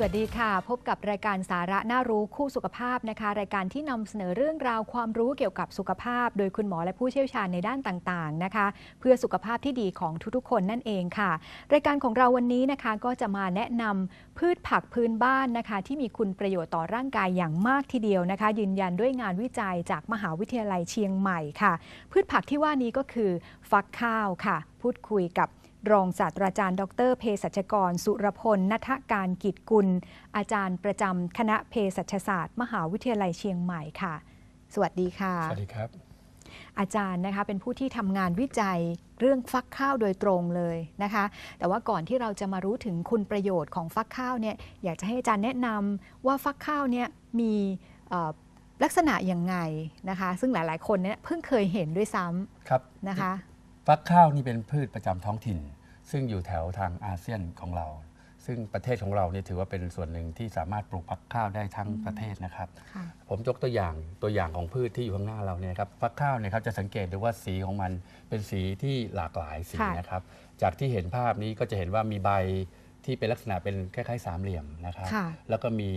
สวัสดีค่ะ พบกับรายการสาระน่ารู้คู่สุขภาพนะคะ รายการที่นำเสนอเรื่องราวความรู้เกี่ยวกับสุขภาพ โดยคุณหมอและผู้เชี่ยวชาญในด้านต่างๆนะคะ เพื่อสุขภาพที่ดีของทุกๆ คนนั่นเองค่ะ รายการของเราวันนี้นะคะก็จะมาแนะนำพืชผักพื้นบ้านนะคะ ที่มีคุณประโยชน์ต่อร่างกายอย่างมากทีเดียวนะคะ ยืนยันด้วยงานวิจัยจากมหาวิทยาลัยเชียงใหม่ค่ะ พืชผักที่ว่านี้ก็คือ ฟักข้าวค่ะ พูดคุยกับ รองศาสตราจารย์ ดรเภสัชกร สุรพลนัทการกิจกุล อาจารย์ประจำคณะเภสัชศาสตร์ มหาวิทยาลัยเชียงใหม่ค่ะ สวัสดีค่ะ สวัสดีครับ อาจารย์นะคะเป็นผู้ที่ทำงานวิจัยเรื่องฟักข้าวโดยตรงเลยนะคะ แต่ว่าก่อนที่เราจะมารู้ถึงคุณประโยชน์ของฟักข้าวเนี่ยอยากจะให้อาจารย์แนะนำว่าฟักข้าวเนี่ยมีเอ่อลักษณะยังไงนะคะ ซึ่งหลาย ๆ คนเนี่ยเพิ่งเคยเห็นด้วยซ้ครับำนะคะ ฟักข้าวนี่เป็นพืชประจำท้องถิ่น ซึ่งอยู่แถวทางอาเซียนของเรา ซึ่งประเทศของเราเนี่ยถือว่าเป็นส่วนหนึ่งที่สามารถปลูกฟักข้าวได้ทั้งประเทศนะครับค่ะผมยกตัวอย่างตัวอย่างของพืชที่อยู่ข้างหน้าเราเนี่ยครับฟักข้าวเนี่ยครับจะสังเกตดูว่าสีของมันเป็นสีที่หลากหลายสีค่ะนะครับ จากที่เห็นภาพนี้ก็จะเห็นว่ามีใบที่เป็นลักษณะเป็นคล้ายๆสามเหลี่ยมนะครับค่ะแล้วก็มี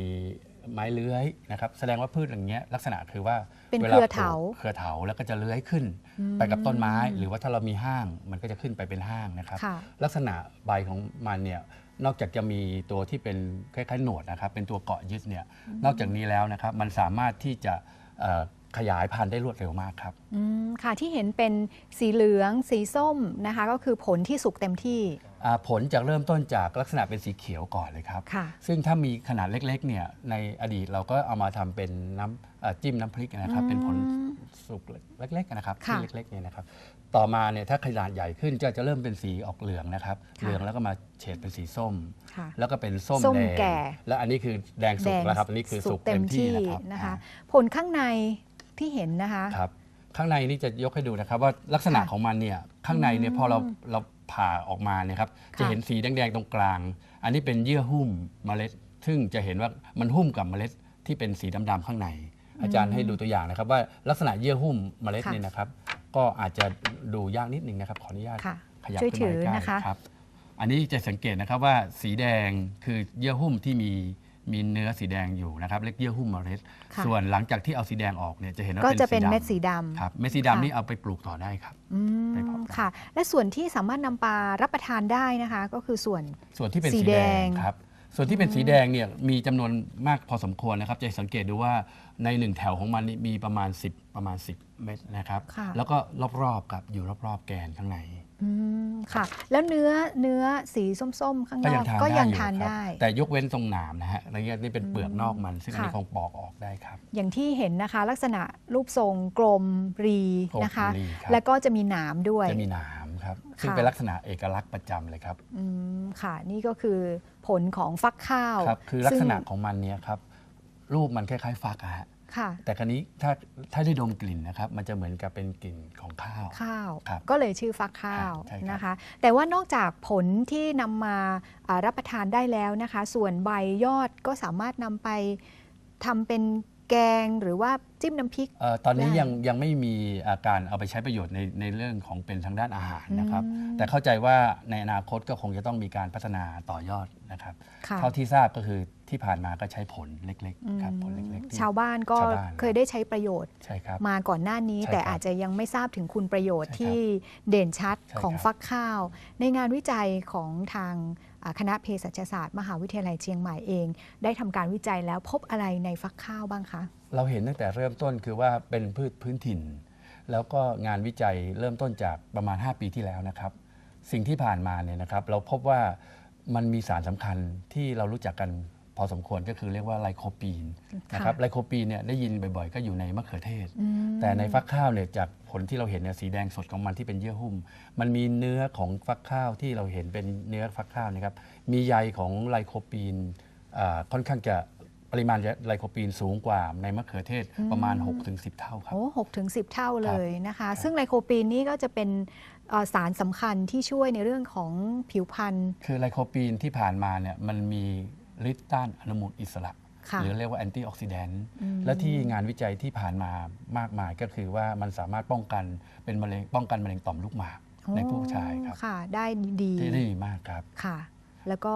ไม้เลื้อยนะครับ แสดงว่าพืชอย่างเงี้ยลักษณะคือว่าเป็นวเคลารือเถาปลูกเครือเถาแล้วก็จะเลื้อยขึ้นอืมไปกับต้นไม้ หรือว่าถ้าเรามีห้างมันก็จะขึ้นไปเป็นห้างนะครับค่ะลักษณะใบของมันเนี่ยนอกจากจะมีตัวที่เป็นคล้ายๆหนวดนะครับ เป็นตัวเกาะยึดเนี่ยนอกจากนี้แล้วนะครับ มันสามารถที่จะเอ่อ ขยายพันธุ์ได้รวดเร็วมากครับ อืมค่ะที่เห็นเป็นสีเหลืองสีส้มนะคะ ก็คือผลที่สุกเต็มที่ อ่าผลจากเริ่มต้นจากลักษณะเป็นสีเขียวก่อนเลยครับ ค่ะ ซึ่งถ้ามีขนาดเล็กๆเนี่ยในอดีตเราก็เอามาทำเป็นน้ำเอ่อจิ้มน้ำพริกนะครับ อืมเป็นผลสุกเล็กๆนะครับค่ะที่เล็กๆเนี่ยนะครับ ต่อมาเนี่ยถ้าขนาดใหญ่ขึ้นก็จะเริ่มเป็นสีออกเหลืองนะครับ ค่ะ เหลืองแล้วก็มาเฉดเป็นสีส้ม ค่ะ แล้วก็เป็นส้มส้มแดงแก่ และอันนี้คือแดงสุกแล้วครับอันนี้คือสุกเต็มที่นะครับนะคะ อ่าผลข้างใน ที่เห็นนะคะ ครับ ข้างในนี่จะยกให้ดูนะครับ ว่าลักษณะค่ะของมันเนี่ยข้างในเนี่ยอืมพอเราเราผ่าออกมาเนี่ยครับค่ะจะเห็นสีแดงๆตรงกลาง อันนี้เป็นเยื่อหุ้มเมล็ด ซึ่งจะเห็นว่ามันหุ้มกับเมล็ดที่เป็นสีดำๆข้างใน อาจารย์ให้ดูตัวอย่างนะครับ ว่าลักษณะเยื่อหุ้มเมล็ดค่ะเนี่ยนะครับ ก็อาจจะดูยากนิดนึงนะครับ ขออนุญาตค่ะขยับช่วยขึ้นถืมาอใกล้นะคะๆครับ อันนี้จะสังเกตนะครับว่าสีแดงคือเยื่อหุ้มที่มี มีเนื้อสีแดงอยู่นะครับเรียกเยื่อหุ้มเมล็ด ค่ะ ส่วนหลังจากที่เอาสีแดงออกเนี่ยจะเห็นว่าก็จะเป็นดำเม็ดสีดำ ครับเม็ดสีค่ะดำนี่เอาไปปลูกต่อได้ครับ อืไปมเพาะได้ค่ะ และส่วนที่สามารถนำปลารับประทานได้นะคะ ก็คือส่วน ส่วนที่เป็นสีสีแดแดงงครับ ส่วนที่เป็นสีแดงเนี่ยมีจำนวนมากพอสมควรนะครับ จะสังเกตดูว่าในหนึ่งแถวของมันนี่มีประมาณ 10 ประมาณ 10 เม็ดนะครับ ค่ะ แล้วก็รอบๆครับอยู่รอบๆแกนข้างใน อืม ค่ะ แล้วเนื้อเนื้อสีส้มๆ ข้างนก็อยักงทานก็ได้ยังอยู่ทานครับได้ แต่ยกเว้นตรงหนามนะฮะอะไรเงี้ยนี่เป็นเปลือกนอกมัน ซึ่งอันนี้ค่ะ คงปอกออกได้ครับ อย่างที่เห็นนะคะ ลักษณะรูปทรงกลมรีนะคะ กลมรีครับ แล้วก็จะมีหนามด้วย จะมีหนามครับ ซึ่งค่ะ เป็นลักษณะเอกลักษณ์ประจำเลยครับ อืมค่ะ นี่ก็คือผลของฟักข้าวครับ คือลักษณะซึ่ง ของมันเนี่ยครับ รูปมันคล้ายๆฟักอะฮะ ค่ะ แต่ครั้นี้ถ้าถ้าได้ดมกลิ่นนะครับ มันจะเหมือนกับเป็นกลิ่นของข้าวข้าว ครับก็เลยชื่อฟักข้าวใช่ครับ นะคะ แต่ว่านอกจากผลที่นำมาอ่ารับประทานได้แล้วนะคะ ส่วนใบยอดก็สามารถนำไปทำเป็นแกงหรือว่าจิ้มน้ำพริก เอ่อตอนนี้ได้ยังยังไม่มีอาการเอาไปใช้ประโยชน์ในในเรื่องของเป็นทางด้านอาหารนะครับ อืม แต่เข้าใจว่าในอนาคตก็คงจะต้องมีการพัฒนาต่อยอด นะครับค่ะเท่าที่ทราบก็คือที่ผ่านมาก็ใช้ผลเล็กอืมๆครับผลเล็กๆที่ชาวบ้านก็ชาวบ้านเคยได้ใช้ประโยชน์ใช่ครับมาก่อนหน้านี้ใช่แต่ครับอาจจะยังไม่ทราบถึงคุณประโยชน์ใช่ครับที่เด่นชัดใช่ของครับฟักข้าว ในงานวิจัยของทางอ่าคณะเภสัชศาสตร์ มหาวิทยาลัยเชียงใหม่เอง ได้ทำการวิจัยแล้วพบอะไรในฟักข้าวบ้างคะ เราเห็นตั้งแต่เริ่มต้นคือว่าเป็นพืชพื้นถิ่น แล้วก็งานวิจัยเริ่มต้นจากประมาณ 5 ปีที่แล้วนะครับ สิ่งที่ผ่านมาเนี่ยนะครับ เราพบว่า มันมีสารสำคัญที่เรารู้จักกันพอสมควรก็คือเรียกว่าไลโคปีนนะครับไลโคปีนเนี่ยได้ยินบ่อยๆ ก็อยู่ในมะเขือเทศอืมแต่ในฟักข้าวเนี่ยจากผลที่เราเห็นเนี่ยสีแดงสดของมันที่เป็นเยื่อหุ้ม มันมีเนื้อของฟักข้าวที่เราเห็นเป็นเนื้อฟักข้าวนะครับมีใยของไลโคปีนอ่าค่อนข้างจะ ปริมาณไลโคปีนสูงกว่าในมะเขือเทศประมาณอืม6-10 เท่าครับ โอ้หกถึงสิบเท่าเลยนะคะ ซึ่งไลโคปีนนี่ก็จะเป็นเอ่อสารสำคัญที่ช่วยในเรื่องของผิวพรรณ คือไลโคปีนที่ผ่านมาเนี่ยมันมีฤทธิ์ต้านอนุมูลอิสระค่ะหรือเรียกว่าแอนตี้ออกซิแดนต์อืมและที่งานวิจัยที่ผ่านมามากมายก็คือว่ามันสามารถป้องกันเป็นมะเร็งป้องกันมะเร็งต่อมลูกหมากในผู้ชายครับ ค่ะ ได้ดีที่ดีมากครับ ค่ะ แล้วก็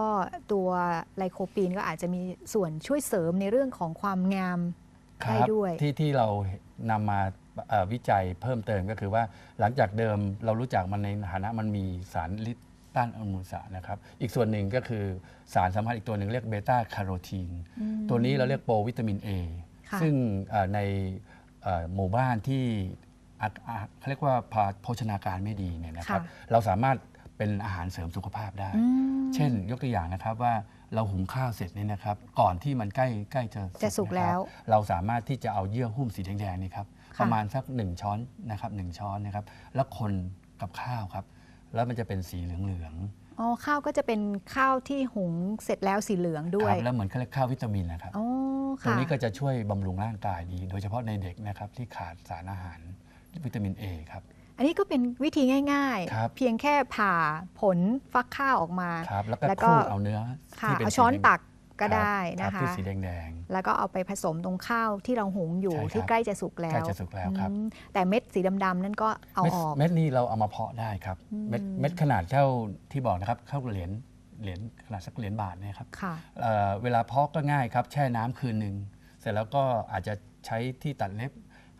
ตัวไลโคปีนก็อาจจะมีส่วนช่วยเสริมในเรื่องของความงามคได้รับด้วยที่ที่เรานำมาเอ่อวิจัยเพิ่มเติมก็คือว่าหลังจากเดิมเรารู้จักมันในฐานะมันมีสารฤทธิ์ต้านอนุมูลอิสระนะครับ อีกส่วนหนึ่งก็คือสารสำคัญอีกตัวหนึ่งเรียกเบต้าคาโรทีนอืมตัวนี้เราเรียกโปรวิตามิน A ค่ะซึ่งเอ่อในเอ่อหมู่บ้านที่อาอาเขาเรียกว่าพาโภชนาการไม่ดีเนี่ยนะครับค่ะเราสามารถเป็นอาหารเสริมสุขภาพได้อืม เช่นยกตัวอย่างนะครับว่าเราหุงข้าวเสร็จเนี่ยนะครับ ก่อนที่มันใกล้ใกล้จะจะสุกนครับแล้ว เราสามารถที่จะเอาเยื่อหุ้มสีแดงๆนี่ครับค่ะประมาณสักหนึ่งช้อนนะครับหนึ่งช้อนนะครับ แล้วคนกับข้าวครับ แล้วมันจะเป็นสีเหลืองอ๋อข้าวก็จะเป็นข้าวที่หุงเสร็จแล้วสีเหลืองๆด้ควรัยบแล้วเหมือนเขาเรียกข้าววิตามินนะครับอ๋อตัวค่ะนี้ก็จะช่วยบำรุงร่างกายดี โดยเฉพาะในเด็กนะครับที่ขาดสารอาหารวิตามิน A ครับ อันนี้ก็เป็นวิธีง่าย ครับ ๆ เพียงแค่ผ่าผลฟักข้าวออกมา ครับ แล้วก็แล้วคก็รูดเอาเนื้อค่ะที่เป็นเอาช้อนสีแดงตักก็ครับได้นะรับคะ ที่สีแดง แล้วก็เอาไปผสมตรงข้าวที่เราหุงอยู่ใช่ครับที่ใกล้จะสุกแล้วใกล้จะสุกแล้วครับ อืมแต่เม็ดสีดำๆนั่นก็เอาเม็ดออก เม็ดนี้เราเอามาเพาะได้ครับ อืม เม็ดเม็ดขนาดเท่าที่บอกนะครับเท่าเหรียญเหรียญขนาดสักเหรียญบาทเนะครับ ค่ะ เอ่อเวลาเพาะก็ง่ายครับ แช่น้ำคืนหนึ่ง เสร็จแล้วก็อาจจะใช้ที่ตัดเล็บ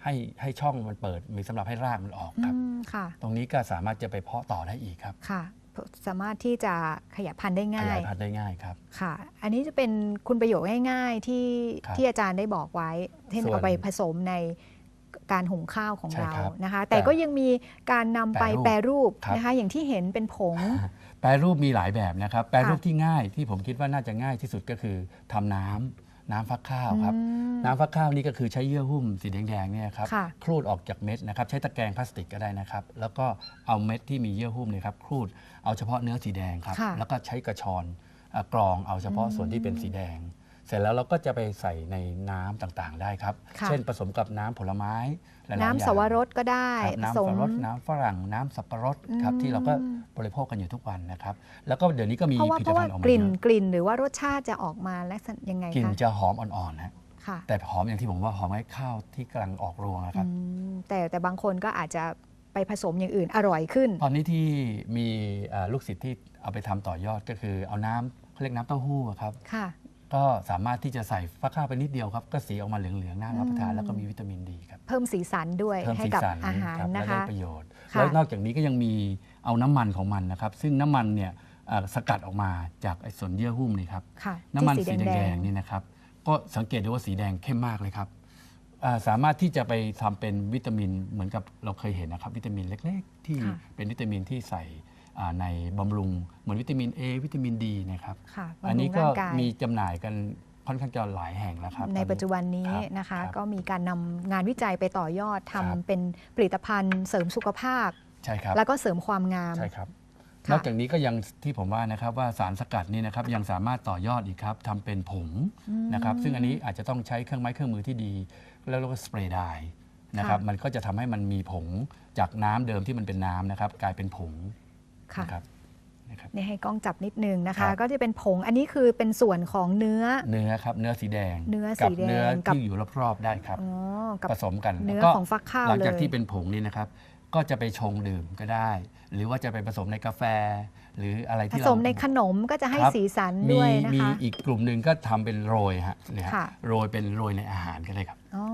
ให้ให้ช่องมันเปิดมีสำหรับให้รากมันออกครับอืมค่ะตรงนี้ก็สามารถจะไปเพาะต่อได้อีกครับค่ะ สามารถที่จะขยายพันธุ์ได้ขง่ายยายพันธุ์ได้ง่ายครับค่ะ อันนี้จะเป็นคุณประโยชน์ง่าย ๆ ที่ครับที่อาจารย์ได้บอกไว้เช่นส่วนเอาไปผสมในการหุงข้าวของใช่เราครับนะคะแต่แต่ก็ยังมีการนำไปแปแปรรรูรูปปครับนะคะ อย่างที่เห็นเป็นผง แปรรูปมีหลายแบบนะครับ แปรรูปค่ะที่ง่ายที่ผมคิดว่าน่าจะง่ายที่สุดก็คือทำน้ำ น้ำฟักข้าวครับอืมน้ำฟักข้าวนี่ก็คือใช้เยื่อหุ้มสีแดงๆเนี่ยครับค่ะครูดออกจากเม็ดนะครับ ใช้ตะแกรงพลาสติกก็ได้นะครับ แล้วก็เอาเม็ดที่มีเยื่อหุ้มเนี่ยครับครูดเอาเฉพาะเนื้อสีแดงครับค่ะแล้วก็ใช้กระชอนเอ่อกรองเอาเฉพาะอืมส่วนที่เป็นสีแดง เสร็จแล้วเราก็จะไปใส่ในน้ำต่างๆได้ครับ ค่ะ เช่นผสมกับน้ำผลไม้หลายๆน้ำอย่างสวรสก็ได้ครับน้ำสสัมบปะรดน้ำฝรั่งน้ำสับปะรดครับอืม ที่เราก็บริโภคกันอยู่ทุกวันนะครับ แล้วก็เดี๋ยวนี้ก็มีเพราะว่าผลิเพตราะภัว่าณฑ์ออกกมาลิ่นเยอะกลิ่นหรือว่ารสชาติจะออกมาลักษณะยังไงกลิ่นคะจะหอมอ่อนๆนะค่ะแต่หอมอย่างที่ผมว่าหอมให้ข้าวที่กำลังออกรวงนะครับ อืมแต่แต่บางคนก็อาจจะไปผสมอย่างอื่นอร่อยขึ้น ตอนนี้ที่มีเอ่อลูกศิษย์ที่เอาไปทำต่อยอดก็คือเอาน้ำเขาเรียกน้ำเต้าหู้อะครับ ค่ะ ก็สามารถที่จะใส่ฟักข้าวไปนิดเดียวครับ ก็สีออกมาเหลืองๆน่ารับประทานอืมแล้วก็มีวิตามินดีครับ เพิ่มสีสันด้วยเพิ่มให้สีกับสันอาหารครับนะและได้คะ ประโยชน์ ค่ะ แล้วนอกจากนี้ก็ยังมีเอาน้ำมันของมันนะครับ ซึ่งน้ำมันเนี่ยเอ่อสกัดออกมาจากไอ้ส่วนเยื่อหุ้มนี่ครับ ค่ะน้ำมันที่สีแดงๆนี่นะครับ ก็สังเกตดูว่าสีแดงเข้มมากเลยครับอ่าสามารถที่จะไปทำเป็นวิตามินเหมือนกับเราเคยเห็นนะครับ วิตามินเล็ก ๆ ที่ค่ะเป็นวิตามินที่ใส่อ่า ในบำรุงเหมือนวิตามิน A วิตามินดีนะครับค่ะอันนี้บำรุงก็ร่างายมีจำหน่ายกันค่อนข้างจะหลายแห่งแล้วครับ ในตอปัจจุบันนี้ครับนะคะครับก็มีการนำงานวิจัยไปต่อยอดครัทำบเป็นผลิตภัณฑ์เสริมสุขภาพใช่ครับแล้วก็เสริมความงามใช่ครับค่ะนอกจากนี้ก็ยังที่ผมว่านะครับว่าสารสกัดนี่นะครับยังสามารถต่อยอดอีกครับทำเป็นผงนะครับ ซึ่งอันนี้อาจจะต้องใช้เครื่องไม้เครื่องมือที่ดี แล้วเราก็สเปรย์ไดร์นะครับค่ะมันก็จะทำให้มันมีผงจากน้ำเดิมที่มันเป็นน้ำนะครับ กลายเป็นผง ค่ะ นะครับนะครับนี่ให้กล้องจับนิดนึงนะครัคะ บ ก็จะเป็นผงอันนี้คือเป็นส่วนของเนื้อ เนื้อครับเนื้อสีแดงเนื้อกัสีแดงเนื้อกับ ที่อยู่รอบๆได้ครับ อ๋อกับผสมกันเนื้อแล้วก็ของฟักข้าวหลังจากเลยที่เป็นผงนี่นะครับ ก็จะไปชงดื่มก็ได้ หรือว่าจะไปผสมในกาแฟ หรืออะไรผที่สเรามในขนมก็จะให้ครับสีสันมีด้วยนะมีคะ อีกกลุ่มหนึ่งก็ทำเป็นโรยฮะเนี่ยฮะค่ะ โรยเป็นโรยในอาหารก็ได้ครับ อ๋อ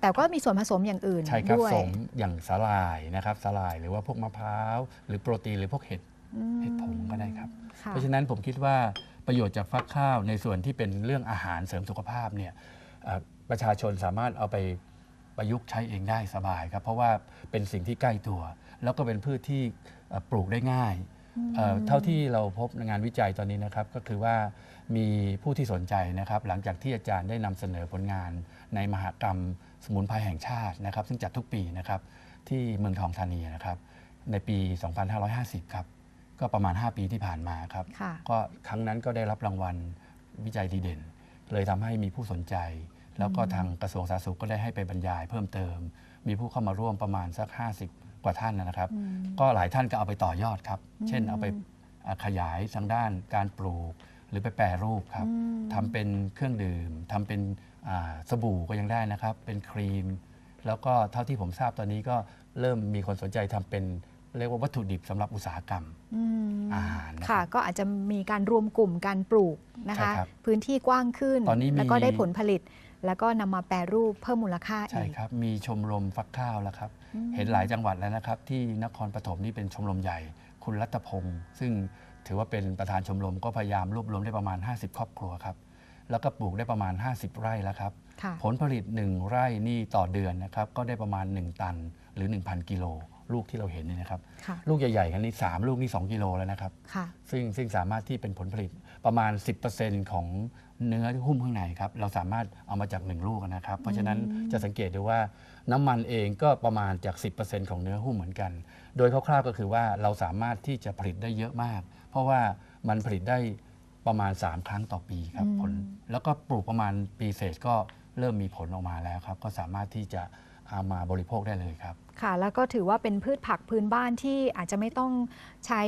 แต่ก็มีส่วนผสมอย่างอื่นใช่ครับด้วย สมอย่างสาลายนะครับสาลายหรือว่าพวกมะพร้าว หรือโปรตีนหรือพวกเห็ดอืมเห็ดผงก็ได้ครับ ค่ะ เพราะฉะนั้นผมคิดว่าประโยชน์จากฟักข้าวในส่วนที่เป็นเรื่องอาหารเสริมสุขภาพเนี่ยเอ่อประชาชนสามารถเอาไปประยุกต์ใช้เองได้สบายครับ เพราะว่าเป็นสิ่งที่ใกล้ตัว แล้วก็เป็นพืชที่เอ่อปลูกได้ง่ายเอ่อเท่าที่เราพบในงานวิจัยตอนนี้นะครับ ก็คือว่ามีผู้ที่สนใจนะครับ หลังจากที่อาจารย์ได้นำเสนอผลงานในมหกรรมส มุนไพรแห่งชาตินะครับ ซึ่งจัดทุกปีนะครับที่เมืองทองธานีนะครับ ในปี 2550 ครับ ก็ประมาณ 5 ปีที่ผ่านมาครับ ค่ะก็ครั้งนั้นก็ได้รับรางวัลวิจัยดีเด่น เลยทำให้มีผู้สนใจ แล้วก็ทางกระทรวงสาธารณสุขก็ได้ให้ไปบรรยายเพิ่มเติม มีผู้เข้ามาร่วมประมาณสัก 50 กว่าท่านนะครับก็หลายท่านก็เอาไปต่อยอดครับเช่นเอาไปอ่าขยายทางด้านการปลูก หรือไปแปรรูปครับทำเป็นเครื่องดื่ม ทำเป็นอ่า สบู่ก็ยังได้นะครับ เป็นครีม แล้วก็เท่าที่ผมทราบตอนนี้ก็เริ่มมีคนสนใจทำเป็นเรียกว่าวัตถุดิบสำหรับอุตสาหกรรมอืมอาหารนะครับค่ะ ก็อาจจะมีการรวมกลุ่มการปลูกนะคะใช่ครับพื้นที่กว้างขึ้นตอนนี้มีแล้วก็ได้ผลผลิต แล้วก็นำมาแปรรูปเพิ่มมูลค่าใช่อีกครับ มีชมรมฟักข้าวแล้วครับ เห็นหลายจังหวัดแล้วนะครับ ที่นครปฐมนี่เป็นชมรมใหญ่ คุณรัตพงศ์ซึ่งถือว่าเป็นประธานชมรมก็พยายามรวบรวมได้ประมาณ 50 ครอบครัวครับ แล้วก็ปลูกได้ประมาณ 50 ไร่แล้วครับ ค่ะ ผลผลิต 1 ไร่นี่ต่อเดือนนะครับ ก็ได้ประมาณ 1 ตันหรือ 1,000 กิโลลูกที่เราเห็นนี่นะครับ ค่ะ ลูกใหญ่ๆกันนี่3ลูกนี่2กิโลแล้วนะครับ ค่ะ ซึ่งซึ่งสามารถที่เป็นผลผลิตประมาณ 10%ของเนื้อที่หุ้มข้างในครับ เราสามารถเอามาจาก 1 ลูกนะครับ เพราะฉะนั้นจะสังเกตดูว่าน้ำมันเองก็ประมาณจาก 10%ของเนื้อหุ้มเหมือนกัน โดยคร่าวๆก็คือว่าเราสามารถที่จะผลิตได้เยอะมาก เพราะว่ามันผลิตได้ ประมาณ 3 ครั้งต่อปีครับผล แล้วก็ปลูกประมาณปีเศษก็เริ่มมีผลออกมาแล้วครับ ก็สามารถที่จะเอามาบริโภคได้เลยครับ ค่ะ แล้วก็ถือว่าเป็นพืชผักพื้นบ้านที่อาจจะไม่ต้องใช้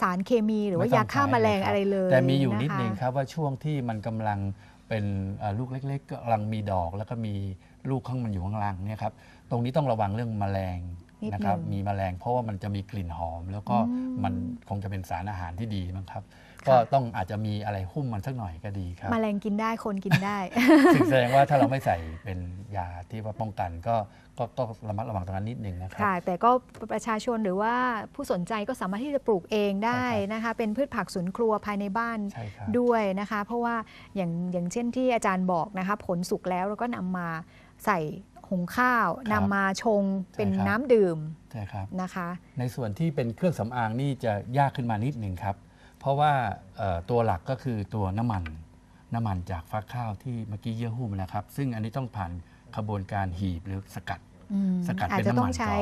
สารเคมีหรือว่าไม่ต้ยาองฆ่าใช้แมลงเลยครับอะไรเลย แต่มีอยู่ะะนิดนึงครับว่าช่วงที่มันกำลังเป็นเอ่อลูกเล็ก ๆกำลังมีดอก แล้วก็มีลูกข้างมันอยู่ข้างล่างเนี่ยครับ ตรงนี้ต้องระวังเรื่องแมลงนิดนะครับหนึ่งมีแมลงเพราะว่ามันจะมีกลิ่นหอม แล้วก็อืมมันคงจะเป็นสารอาหารที่ดีมั้งครับค่ะ ก็ต้องอาจจะมีอะไรหุ้มมันสักหน่อยก็ดีครับแมลงกินได้คนกินได้ซึ่งแสดงว่าถ้าเราไม่ใส่เป็นยาที่ว่าป้องกันก็ก็ก็ระมัดระวังตรงนั้นนิดนึงนะครับค่ะแต่ก็ประชาชนหรือว่าผู้สนใจก็สามารถที่จะปลูกเองได้ใช่ครับนะคะ เป็นพืชผักสวนครัวภายในบ้านใช่ครับด้วยนะคะ เพราะว่าอย่างอย่างเช่นที่อาจารย์บอกนะคะผลสุกแล้วเราก็นำมาใส่หุงข้าวครันำบมาชงเป็นใช่ครับน้ำดื่มใช่ครับนะคะ ในส่วนที่เป็นเครื่องสำอางนี่จะยากขึ้นมานิดหนึ่งครับ เพราะว่าเอ่อตัวหลักก็คือตัวน้ำมัน น้ำมันจากฟักข้าวที่เมื่อกี้เยื่อหุ้มนะครับ ซึ่งอันนี้ต้องผ่านขบวนการหีบหรือสกัดอืมสกัดอาจเป็นจะน้ำมันต้องใช้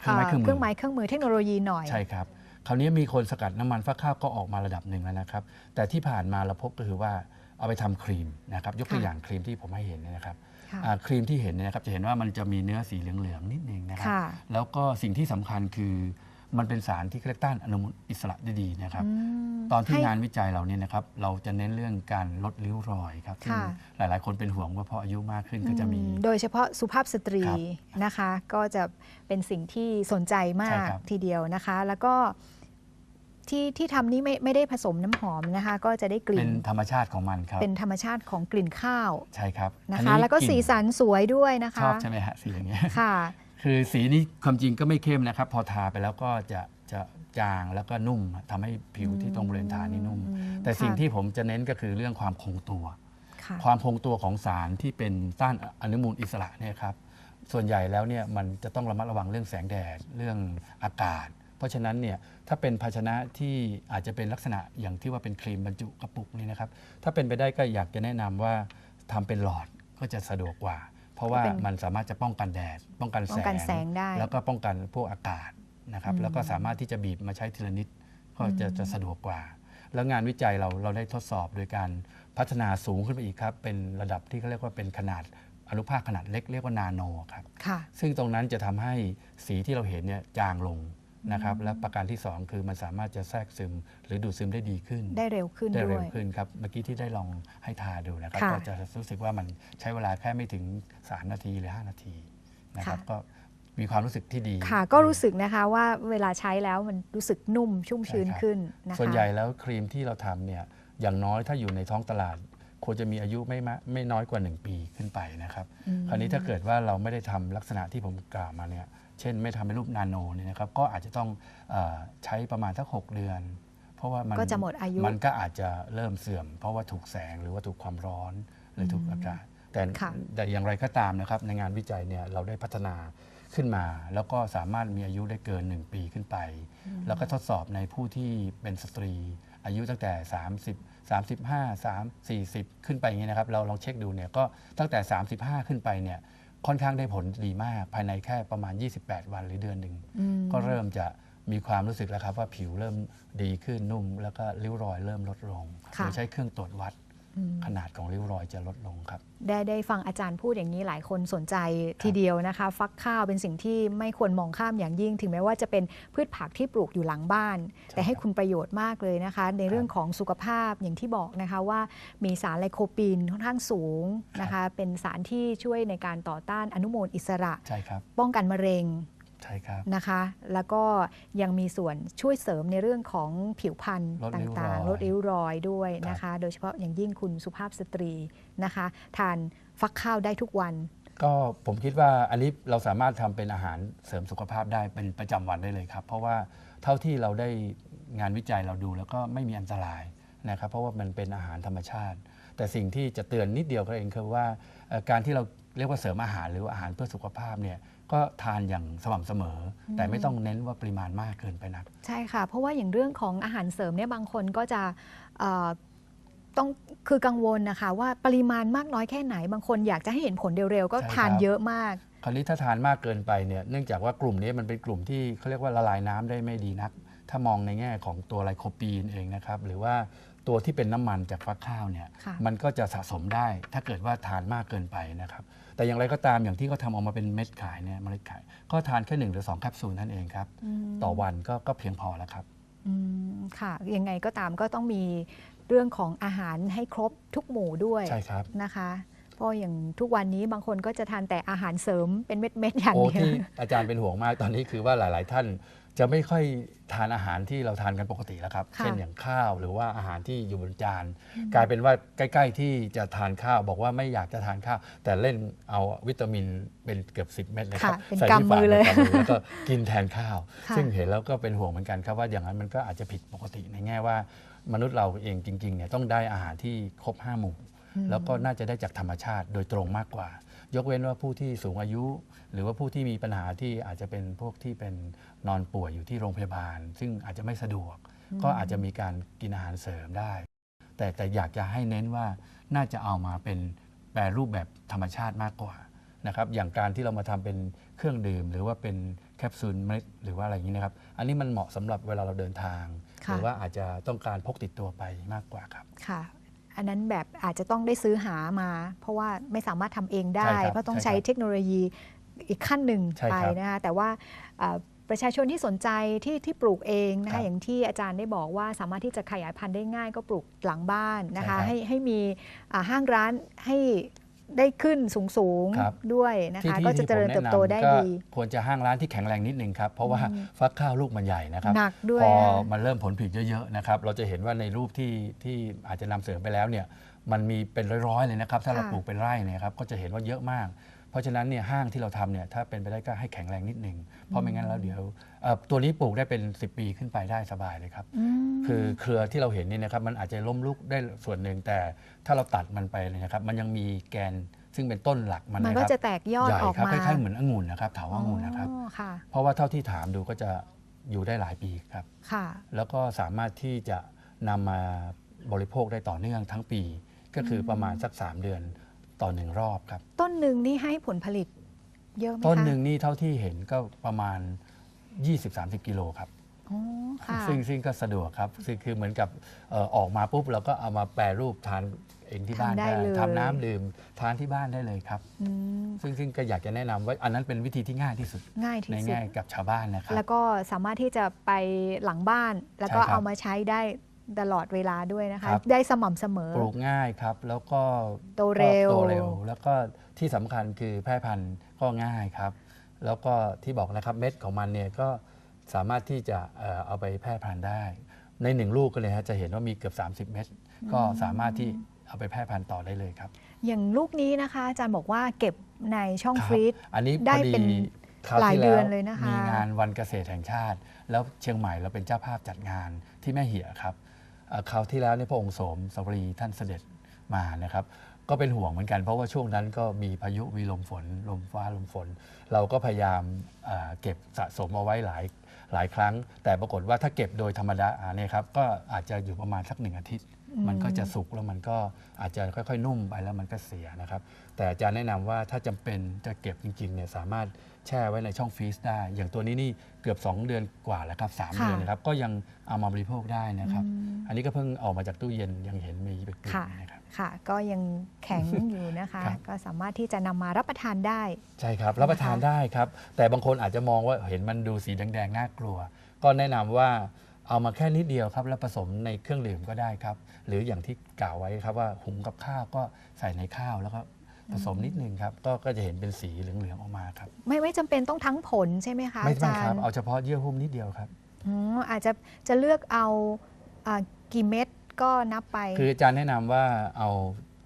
เครื่องไม้เครื่องมือเครื่องไม้เครื่องมือเทคโนโลยีหน่อยใช่ครับคราวนี้มีคนสกัดน้ำมันฟักข้าวก็ออกมาระดับหนึ่งแล้วนะครับ แต่ที่ผ่านมาเราพบก็คือว่าเอาไปทำครีมนะครับยกตัวค่ะอย่างครีมที่ผมให้เห็นเนี่ยนะครับค่ะอ่าครีมที่เห็นเนี่ยนะครับจะเห็นว่ามันจะมีเนื้อสีเหลืองๆนิดนึงนะครับค่ะแล้วก็สิ่งที่สำคัญคือ มันเป็นสารที่เรียกต้านอนุมูลอิสระได้ดีนะครับอืมตอนที่ให้งานวิจัยเราเนี่ยนะครับเราจะเน้นเรื่องการลดริ้วรอยครับซึ่งค่ะหลาย ๆ คนเป็นห่วงว่าพออายุมากขึ้นก็จะมีอืมโดยเฉพาะสุภาพสตรีครับนะคะ ก็จะเป็นสิ่งที่สนใจมาใช่กครับทีเดียวนะคะ แล้วก็ที่ที่ทำนี่ไม่ไม่ได้ผสมน้ำหอมนะคะ ก็จะได้กเป็ลิ่นนธรรมชาติของมันครับ เป็นธรรมชาติของกลิ่นข้าว ใช่ครับนะอันคะนี้แล้วก็ลิ่นสีสันสวยด้วยนะคะ ชอบใช่ไหมฮะสีอย่างเงี้ยค่ะ คือสีนี้ความจริงก็ไม่เข้มนะครับ พอทาไปแล้วก็จะจะจางแล้วก็นุ่มทำให้ผิวที่ตรงบริเวณฐานนี่นุ่มอืมแต่สิ่งค่ะที่ผมจะเน้นก็คือเรื่องความคงตัว ค่ะ ความคงตัวของสารที่เป็นต้านอนุมูลอิสระเนี่ยครับส่วนใหญ่แล้วเนี่ยมันจะต้องระมัดระวังเรื่องแสงแดดเรื่องอากาศ เพราะฉะนั้นเนี่ยถ้าเป็นภาชนะที่อาจจะเป็นลักษณะอย่างที่ว่าเป็นครีมบรรจุกระปุกนี่นะครับถ้าเป็นไปได้ก็อยากจะแนะนำว่าทำเป็นหลอดก็จะสะดวกกว่าเพ ราะว่าก็เป็นมันสามารถจะป้องกันแดด ป้องกันป้องกันแสงได้ แล้วก็ป้องกันพวกอากาศนะครับอืมแล้วก็สามารถที่จะบีบมาใช้ทีละนิดก็จะจะสะดวกกว่า แล้วงานวิจัยเราเราได้ทดสอบโดยการพัฒนาสูงขึ้นไปอีกครับ เป็นระดับที่เขาเรียกว่าเป็นขนาดอนุภาคขนาดเล็กเรียกว่านาโนครับค่ะซึ่งตรงนั้นจะทำให้สีที่เราเห็นเนี่ยจางลง นะครับและประการที่ 2 คือมันสามารถจะแทรกซึม หรือดูดซึมได้ดีขึ้น ได้เร็วขึ้นได้ด้เร็ววย ขึ้นครับเมื่อกี้ที่ได้ลองให้ทาดูนะครับค่ะก็จะรู้สึกว่ามันใช้เวลาแค่ไม่ถึง 3 นาทีหรือ 5 นาทีนะครับค่ะ ก็มีความรู้สึกที่ดีค่ะ ก็รู้สึกนะคะว่าเวลาใช้แล้วมันรู้สึกนุ่มชุ่มชื้นใช่ครับขึ้นนะคะ ส่วนใหญ่แล้วครีมที่เราทำเนี่ยอย่างน้อยถ้าอยู่ในท้องตลาด ควรจะมีอายุไม่มะไม่น้อยกว่า 1 ปีขึ้นไปนะครับอืมคราวนี้ถ้าเกิดว่าเราไม่ได้ทำลักษณะที่ผมกล่าวมาเนี่ย เช่นไม่ทำเป็นรูปนาโนเนี่ยนะครับก็อาจจะต้องเออใช้ประมาณสักหกเดือน เพราะว่ามันก็จะหมดอายุมันก็อาจจะเริ่มเสื่อม เพราะว่าถูกแสงหรือว่าถูกความร้อนหรือถูกอากาศแต่ค่ะแต่อย่างไรก็ตามนะครับในงานวิจัยเนี่ยเราได้พัฒนาขึ้นมา แล้วก็สามารถมีอายุได้เกิน 1 ปีขึ้นไป แล้วก็ทดสอบในผู้ที่เป็นสตรี อายุตั้งแต่ 30 35 3 40 ขึ้นไปอย่างนี้ยนะครับ เราลองเช็คดูเนี่ยก็ตั้งแต่ 35 ขึ้นไปเนี่ย ค่อนข้างได้ผลดีมาก ภายในแค่ประมาณ 28 วันหรือเดือนหนึ่งอืมก็เริ่มจะมีความรู้สึกแล้วครับว่าผิวเริ่มดีขึ้นนุ่ม แล้วก็ริ้วรอยเริ่มลดลงค่ะโดยใช้เครื่องตรวจวัดอืม ขนาดของริ้วรอยจะลดลงครับ ได้ได้ฟังอาจารย์พูดอย่างนี้หลายคนสนใจทีเดียวนะคะ ฟักข้าวเป็นสิ่งที่ไม่ควรมองข้ามอย่างยิ่ง ถึงแม้ว่าจะเป็นพืชผักที่ปลูกอยู่หลังบ้าน แต่ให้คุณประโยชน์มากเลยนะคะ ในเรื่องของสุขภาพอย่างที่บอกนะคะว่ามีสารไลโคปีนค่อนข้างสูงนะคะ เป็นสารที่ช่วยในการต่อต้านอนุมูลอิสระใช่ครับป้องกันมะเร็ง ใช่ครับนะคะ แล้วก็ยังมีส่วนช่วยเสริมในเรื่องของผิวพรรณลดริ้วต่างรอยๆลดริ้วรอยด้วยนะคะ โดยเฉพาะอย่างยิ่งคุณสุภาพสตรีนะคะ ทานฟักข้าวได้ทุกวัน ก็ผมคิดว่าอันนี้เราสามารถทำเป็นอาหารเสริมสุขภาพได้เป็นประจำวันได้เลยครับ เพราะว่าเท่าที่เราได้งานวิจัยเราดูแล้วก็ไม่มีอันตรายนะครับ เพราะว่ามันเป็นอาหารธรรมชาติ แต่สิ่งที่จะเตือนนิดเดียวก็เองคือว่าเอ่อการที่เราเรียกว่าเสริมอาหารหรือว่าอาหารเพื่อสุขภาพเนี่ย ก็ทานอย่างสม่ำเสมอ แต่ไม่ต้องเน้นว่าปริมาณมากเกินไปนัก ใช่ค่ะ เพราะว่าอย่างเรื่องของอาหารเสริมเนี่ยบางคนก็จะเอ่อต้องคือกังวลนะคะ ว่าปริมาณมากน้อยแค่ไหน บางคนอยากจะให้เห็นผลเร็วๆ ก็ใช่ครับทานเยอะมาก คราวนี้ถ้าทานมากเกินไปเนี่ยเนื่องจากว่ากลุ่มนี้มันเป็นกลุ่มที่เขาเรียกว่าละลายน้ำได้ไม่ดีนัก ถ้ามองในแง่ของตัวไลโคปีนเองนะครับ หรือว่าตัวที่เป็นน้ำมันจากฟักข้าวเนี่ยค่ะมันก็จะสะสมได้ ถ้าเกิดว่าทานมากเกินไปนะครับ แต่อย่างไรก็ตามอย่างที่เขาทำออกมาเป็นเม็ดขายเนี่ยเมล็ดขาย ก็ทานแค่หนึ่งหรือสองแคปซูลนั่นเองครับมต่อวันก็ก็เพียงพอแล้วครับอืมค่ะยังไงก็ตามก็ต้องมีเรื่องของอาหารให้ครบทุกหมู่ด้วยใช่ครับ นะคะเพราะอย่างทุกวันนี้บางคนก็จะทานแต่อาหารเสริมเป็นเม็ดๆอย่างโอ้เดียว ที่อาจารย์เป็นห่วงมากตอนนี้คือว่าหลาย ๆ ท่าน จะไม่ค่อยทานอาหารที่เราทานกันปกติแล้วครับ ค่ะ เช่นอย่างข้าวหรือว่าอาหารที่อยู่บนจาน กลายเป็นว่าใกล้ ๆ ที่จะทานข้าว บอกว่าไม่อยากจะทานข้าว แต่เล่นเอาวิตามินเป็นเกือบ 10 เม็ดเลยครับค่ะเป็นใส่ที่กำมือเลยฝาในกำมือแล้วก็กินแทนข้าว ค่ะ ซึ่งเห็นแล้วก็เป็นห่วงเหมือนกันครับว่าอย่างนั้นมันก็อาจจะผิดปกติในแง่ว่า มนุษย์เราเองจริงๆเนี่ยต้องได้อาหารที่ครบห้าหมู่ แล้วก็น่าจะได้จากธรรมชาติโดยตรงมากกว่า ยกเว้นว่าผู้ที่สูงอายุ หรือว่าผู้ที่มีปัญหาที่อาจจะเป็นพวกที่เป็นนอนป่วยอยู่ที่โรงพยาบาล ซึ่งอาจจะไม่สะดวก ก็อาจจะมีการกินอาหารเสริมได้ แต่แต่อยากจะให้เน้นว่าน่าจะเอามาเป็นแปรรูปแบบธรรมชาติมากกว่านะครับอย่างการที่เรามาทำเป็นเครื่องดื่ม หรือว่าเป็นแคปซูลเม็ดหรือว่าอะไรอย่างนี้นะครับ อันนี้มันเหมาะสำหรับเวลาเราเดินทางหค่ะรือว่าอาจจะต้องการพกติดตัวไปมากกว่าครับค่ะ อันนั้นแบบอาจจะต้องได้ซื้อหามา เพราะว่าไม่สามารถทำเองได้ ใช่ครับเพราะต้องใช่ใช้ครับเทคโนโลยีอีกขั้นหนึ่งใช่ไปครับนะคะแต่ว่าเอ่อประชาชนที่สนใจที่ที่ปลูกเองนะครัคะบอย่างที่อาจารย์ได้บอกว่าสามารถที่จะขยายพันธุ์ได้ง่ายก็ปลูกหลังบ้านนะคะใช่ครับให้ให้มีอ่าห้างร้านให้ ได้ขึ้นสูงครับๆด้วยนะที่คะที่ก็จะที่เจริญผมเติบโตได้แนะนำก็ดี ควรจะห้างร้านที่แข็งแรงนิดนึงครับ เพราะว่าฟักข้าวลูกมันใหญ่นะครับหนักด้วยพอนะมันเริ่มผลผลิตเยอะๆนะครับเราจะเห็นว่าในรูปที่ที่อาจจะนำเสนอไปแล้วเนี่ยมันมีเป็นร้อยๆเลยนะครับ ถ้าเราค่ะ ปลูกเป็นไร่เนี่ยครับก็จะเห็นว่าเยอะมาก เพราะฉะนั้นเนี่ยห้างที่เราทำเนี่ยถ้าเป็นไปได้ก็ให้แข็งแรงนิดนึงเพราะไม่งั้นแล้วเดี๋ยวเอ่อตัวนี้ปลูกได้เป็น 10 ปีขึ้นไปได้สบายเลยครับอืมคือเครือที่เราเห็นนี่นะครับมันอาจจะล้มลุกได้ส่วนหนึ่งแต่ถ้าเราตัดมันไปเลยนะครับ มันยังมีแกนซึ่งเป็นต้นหลักมันมันนะก็ครับจะแตกยอดใหญ่ออกครับมาคล้ายๆเหมือนองุ่นนะครับเถาองุ่นนะครับ อ๋อค่ะ เพราะว่าเท่าที่ถามดูก็จะอยู่ได้หลายปีครับ ค่ะ แล้วก็สามารถที่จะนำมาบริโภคได้ต่อเนื่องทั้งปี ก็คือประมาณสัก 3 เดือน ต่อหนึ่งรอบครับ ต้นหนึ่งนี่ให้ผลผลิตเยอะไหมคะต้นหนึ่งนี่เท่าที่เห็นก็ประมาณ 20-30 กิโลครับ อ๋อค่ะ ซึ่งซึ่งก็สะดวกครับคือคือเหมือนกับเอ่อออกมาปุ๊บเราก็เอามาแปรรูปทานเองที่บ้านทำได้ได้เลย ทำน้ำดื่มทานที่บ้านได้เลยครับ อืมซึ่งซึ่งก็อยากจะแนะนำว่าอันนั้นเป็นวิธีที่ง่ายที่สุด ง่ายที่ในสุด แง่กับชาวบ้านนะครับ แล้วก็สามารถที่จะไปหลังบ้าน แล้วก็ใช่ครับ เอามาใช้ได้ ตลอดเวลาด้วยนะคะ ครับ ได้สม่ำเสมอ ปลูกง่ายครับ แล้วก็โตเร็ว ก็โตเร็ว แล้วก็ที่สำคัญคือแพร่พันธุ์ก็ง่ายครับ แล้วก็ที่บอกนะครับเม็ดของมันเนี่ยก็สามารถที่จะเอ่อเอาไปแพร่พันธุ์ได้ ในหนึ่งลูกก็เลยฮะจะเห็นว่ามีเกือบ 30 เม็ดก็สามารถที่เอาไปแพร่พันธุ์ต่อได้เลยครับ อย่างลูกนี้นะคะ อาจารย์บอกว่าเก็บในช่องครับฟรีซ อันนี้ได้พอดีเป็นคราวหลายที่เดืแวอนเลยนะคะ มีงานวันเกษตรแห่งชาติ แล้วเชียงใหม่เราเป็นเจ้าภาพจัดงานที่แม่เหี่ยครับเอ่อ คราวที่แล้วเนี่ยพระองค์โสมสวรีท่านเสด็จมานะครับ ก็เป็นห่วงเหมือนกัน เพราะว่าช่วงนั้นก็มีพายุมีลมฝน ลมฟ้าลมฝน เราก็พยายามเก็บสะสมเอาไว้หลายหลายครั้ง แต่ปรากฏว่าถ้าเก็บโดยธรรมดาเนี่ยครับก็อาจจะอยู่ประมาณสักหนึ่งอาทิตย์ มมันก็จะสุกแล้วมันก็อาจจะค่อยๆ นุ่มไปแล้วมันก็เสียนะครับ แต่อาจารย์แนะนำว่าถ้าจำเป็นจะเก็บจริงๆเนี่ยสามารถแช่ไว้ในช่องฟรีซได้ อย่างตัวนี้นี่เกือบ 2 เดือนกว่าแล้วครับสามค่ะเดือนนะครับ ก็ยังเอามาบริโภคได้นะครับอืมอันนี้ก็เพิ่งออกมาจากตู้เย็นยังเห็นมีเป็นกลิ่นค่ะนะครับค่ะ ก็ยังแข็งอยู่นะคะครับก็สามารถที่จะนำมารับประทานได้ ใช่ครับรับประทานได้ครับ แต่บางคนอาจจะมองว่าเห็นมันดูสีแดงๆน่ากลัว ก็แนะนำว่า เอามาแค่นิดเดียวครับ แล้วผสมในเครื่องดื่มก็ได้ครับ หรืออย่างที่กล่าวไว้ครับว่าหุงกับข้าวก็ใส่ในข้าวแล้วก็ผสมนิดนึงครับก็ก็จะเห็นเป็นสีเหลืองๆออกมาครับ ไม่ไม่จำเป็นต้องทั้งผลใช่ไหมคะไม่อาไม่จารครับ ย์เอาเฉพาะเยื่อหุ้มนิดเดียวครับอ๋ออาจจะจะเลือกเอาอ่ากี่เม็ดก็นับไป คืออาจารย์แนะนำว่าเอา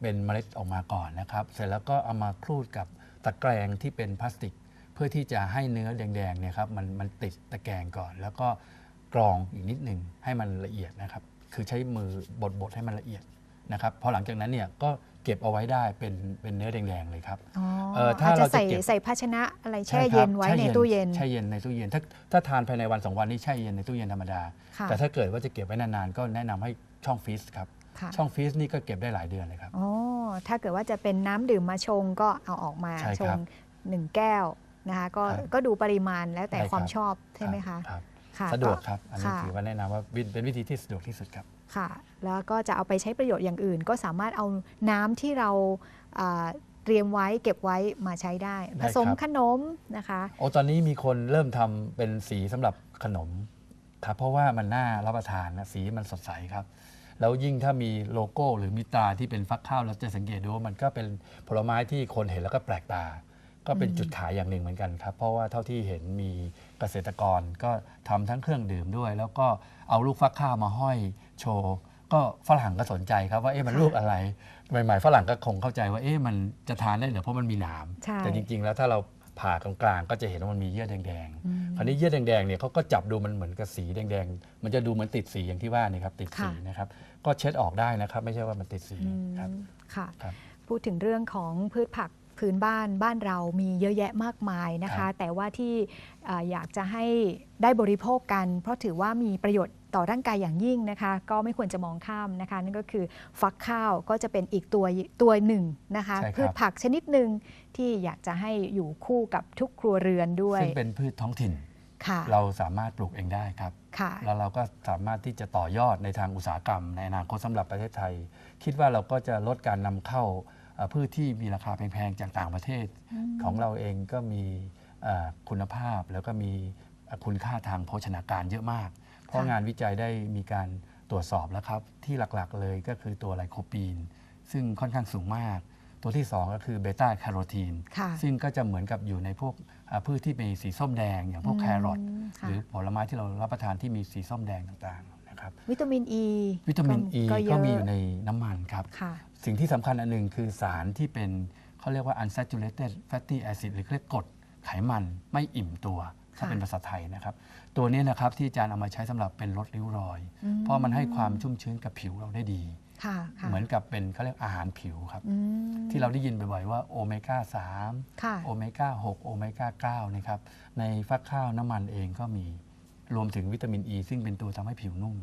เป็นเมล็ดออกมาก่อนนะครับ เสร็จแล้วก็เอามาคลูดกับตะแกรงที่เป็นพลาสติก เพื่อที่จะให้เนื้อแดงๆเนี่ยครับมันมันติดตะแกรงก่อน แล้วก็ กรองอีกนิดหนึ่งให้มันละเอียดนะครับ คือใช้มือบดๆให้มันละเอียดนะครับพอหลังจากนั้นเนี่ยก็เก็บเอาไว้ได้เป็นเป็นเนื้อแดงๆเลยครับอ๋อเอ่อถ้าอาจจะเราจะใส่เก็บ ใส่ภาชนะอะไรแช่ใครับเย็นไว้แช่ในตู้เย็น แช่เย็นในตู้เย็นถ้าถ้าทานภายในวันสองวันนี้แช่เย็นในตู้เย็นธรรมดา ค่ะ แต่ถ้าเกิดว่าจะเก็บไว้นานๆ ก็แนะนำให้ช่องฟรีซครับ ค่ะช่องฟรีซนี่ก็เก็บได้หลายเดือนเลยครับ อ๋อถ้าเกิดว่าจะเป็นน้ำดื่มมาชงก็เอาออกมาใช่ชครังบหนึ่งแก้วนะคะก็ครับก็ดูปริมาณแล้วแต่ใช่ครับความชอบใช่ไหมคะ รับ ค่ะสะดวกก็ครับ อันนี้ค่ะ ถือว่าแนะนำว่าวิเป็นวิธีที่สะดวกที่สุดครับ ค่ะ แล้วก็จะเอาไปใช้ประโยชน์อย่างอื่น ก็สามารถเอาน้ำที่เราอ่าเตรียมไว้เก็บไว้มาใช้ได้ ได้ผสมครับ ขนมนะคะ โอ้ตอนนี้มีคนเริ่มทำเป็นสีสำหรับขนมครับเพราะว่ามันน่ารับประทานนะสีมันสดใสครับ แล้วยิ่งถ้ามีโลโก้หรือมีตราที่เป็นฟักข้าวเราจะสังเกตดูว่ามันก็เป็นผลไม้ที่คนเห็นแล้วก็แปลกตา ก็เป็นอืมจุดขายอย่างหนึ่งเหมือนกันครับ เพราะว่าเท่าที่เห็นมี เกษตรกรก็ทำทั้งเครื่องดื่มด้วย แล้วก็เอาลูกฟักข้าวมาห้อยโชว์ก็ฝรั่งก็สนใจครับว่าเอ๊ะมันลูกอะไรใหม่ๆฝรั่งก็คงเข้าใจว่าเอ๊ะมันจะทานได้เหรือเพราะมันมีหนามใช่ แต่จริงๆ แล้วถ้าเราผ่ากลางๆก็จะเห็นว่ามันมีเยื่อแดงอืมๆคราวนี้เยื่อแดงๆเนี่ยเขาก็จับดูมันเหมือนกับสีแดงๆมันจะดูเหมือนติดสีอย่างที่ว่านี่ครับติดสีค่ะ นะครับก็เช็ดออกได้นะครับ ไม่ใช่ว่ามันติดสีอืมครับ ค่ะ ครับ พูดถึงเรื่องของพืชผัก พื้นบ้านบ้านเรามีเยอะแยะมากมายนะครัคะบแต่ว่าที่เอ่ออยากจะให้ได้บริโภคกัน เพราะถือว่ามีประโยชน์ต่อร่างกายอย่างยิ่งนะคะ ก็ไม่ควรจะมองข้ามนะคะ นั่นก็คือฟักข้าวก็จะเป็นอีกตัวตัวหนึ่งนะคะใช่ครับพืชผักชนิดหนึ่งที่อยากจะให้อยู่คู่กับทุกครัวเรือนด้วย ซึ่งเป็นพืชท้องถิ่นค่ะเราสามารถปลูกเองได้ครับค่ะแล้วเราก็สามารถที่จะต่อยอดในทางอุตสาหกรรม ในอนาคตสำหรับประเทศไทย คิดว่าเราก็จะลดการนำเข้าเอ่อ พืชที่มีราคาแพงๆจากต่างประเทศ ของเราเองก็มีเอ่อคุณภาพแล้วก็มีเอ่อคุณค่าทางโภชนาการเยอะมาก เพราะค่ะงานวิจัยได้มีการตรวจสอบแล้วครับ ที่หลักๆเลยก็คือตัวไลโคปีน ซึ่งค่อนข้างสูงมาก ตัวที่ 2 ก็คือเบต้าแคโรทีนค่ะซึ่งก็จะเหมือนกับอยู่ในพวกเอ่อพืชที่มีสีส้มแดง อย่างพวกแครอทมหรือผลไม้ที่เรารับประทานที่มีสีส้มแดงต่างๆ นะครับ วิตามินอ e ีวิตามินอ e ีเยก็อะมีอยู่ในน้ำมันครับ ค่ะ สิ่งที่สำคัญอันหนึ่งคือสารที่เป็นเขาเรียกว่า unsaturated fatty acid หรือเรียกกรดไขมันไม่อิ่มตัว ถ้าค่ะเป็นภาษาไทยนะครับ ตัวนี้นะครับที่อาจารย์เอามาใช้สำหรับเป็นลดริ้วรอย อืม เพราะมันให้ความชุ่มชื้นกับผิวเราได้ดี ค่ะค่ะเหมือนกับเป็นเขาเรียกอาหารผิวครับ อืมที่เราได้ยินบ่อยๆว่าโอเมก้าค่ะ3โอเมก้า 6 โอเมก้า 9 นะครับ ในฟักข้าวน้ำมันเองก็มี รวมถึงวิตามินอ e, ีซึ่งเป็นตัวทำให้ผิวนุ่ม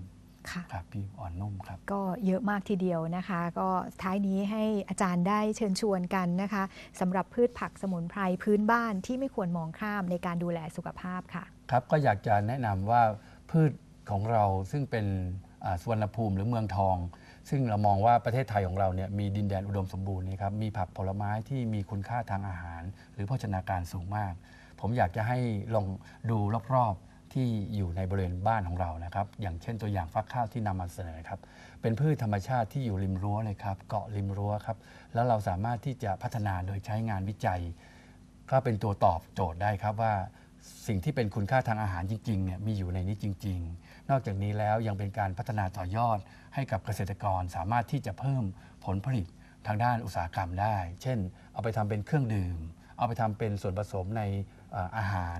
ค่ะครับผิวอ่อนนุ่มครับ ก็เยอะมากทีเดียวนะคะ ก็ท้ายนี้ให้อาจารย์ได้เชิญชวนกันนะคะสำหรับพืชผักสมุนไพรพื้นบ้านที่ไม่ควรมองข้ามในการดูแลสุขภาพค่ะครับก็อยากจะแนะนำว่าพืชของเราซึ่งเป็นอ่าสุวรรณภูมิหรือเมืองทอง ซึ่งเรามองว่าประเทศไทยของเราเนี่ยมีดินแดนอุดมสมบูรณ์นะครับมีผักผลไม้ที่มีคุณค่าทางอาหาร หรือโภชนาการสูงมาก ผมอยากจะให้ลองดูรอบๆ ที่อยู่ในบริเวณบ้านของเรานะครับ อย่างเช่นตัวอย่างฟักข้าวที่นำมาเสนอครับ เป็นพืชธรรมชาติที่อยู่ริมรั้วเลยครับ เกาะริมรั้วครับ แล้วเราสามารถที่จะพัฒนาโดยใช้งานวิจัย ก็เป็นตัวตอบโจทย์ได้ครับว่าสิ่งที่เป็นคุณค่าทางอาหารจริงๆเนี่ยมีอยู่ในนี้จริง ๆ นอกจากนี้แล้วยังเป็นการพัฒนาต่อยอดให้กับเกษตรกรสามารถที่จะเพิ่มผลผลิตทางด้านอุตสาหกรรมได้ เช่น เอาไปทำเป็นเครื่องดื่ม เอาไปทำเป็นส่วนผสมในอาหาร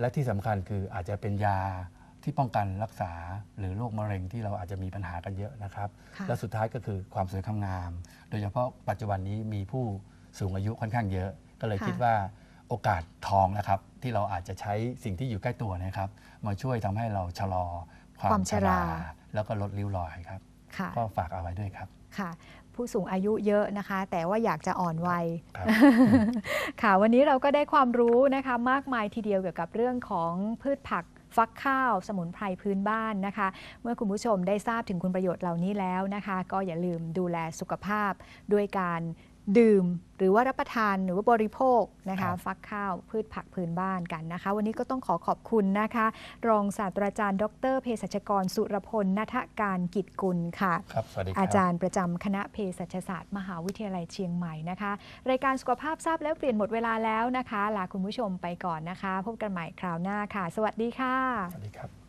และที่สำคัญคืออาจจะเป็นยาที่ป้องกันรักษาหรือโรคมะเร็งที่เราอาจจะมีปัญหากันเยอะนะครับ ค่ะและสุดท้ายก็คือความสวยความงาม โดยเฉพาะปัจจุบันนี้มีผู้สูงอายุค่อนข้างเยอะ ก็เลยค่ะ คิดว่าโอกาสทองนะครับ ที่เราอาจจะใช้สิ่งที่อยู่ใกล้ตัวนะครับ มาช่วยทำให้เราชะลอความความชรา แล้วก็ลดริ้วรอยครับ ค่ะ ก็ฝากเอาไว้ด้วยครับ ค่ะ ผู้สูงอายุเยอะนะคะ แต่ว่าอยากจะอ่อนวัยครับค่ะ วันนี้เราก็ได้ความรู้นะคะมากมายทีเดียวเกี่ยวกับเรื่องของพืชผักฟักข้าวสมุนไพรพื้นบ้านนะคะ เมื่อคุณผู้ชมได้ทราบถึงคุณประโยชน์เหล่านี้แล้วนะคะ ก็อย่าลืมดูแลสุขภาพด้วยการ ดื่มหรือว่ารับประทานหรือว่าบริโภคนะครัคะบฟักข้าวพืชผักพื้นบ้านกันนะคะ วันนี้ก็ต้องขอขอบคุณนะคะ รองศาสตราจารย์ ดรเภสัชกร สุรพลนัทการกิจกุลค่ะครับสวัสดีครับอาจารย์ประจำคณะเภสัชศาสตร์ มหาวิทยาลัยเชียงใหม่นะคะ รายการสุขภาพทราบแล้วเปลี่ยนหมดเวลาแล้วนะคะ ลาคุณผู้ชมไปก่อนนะคะ พบกันใหม่คราวหน้าค่ะ สวัสดีค่ะสวัสดีครับ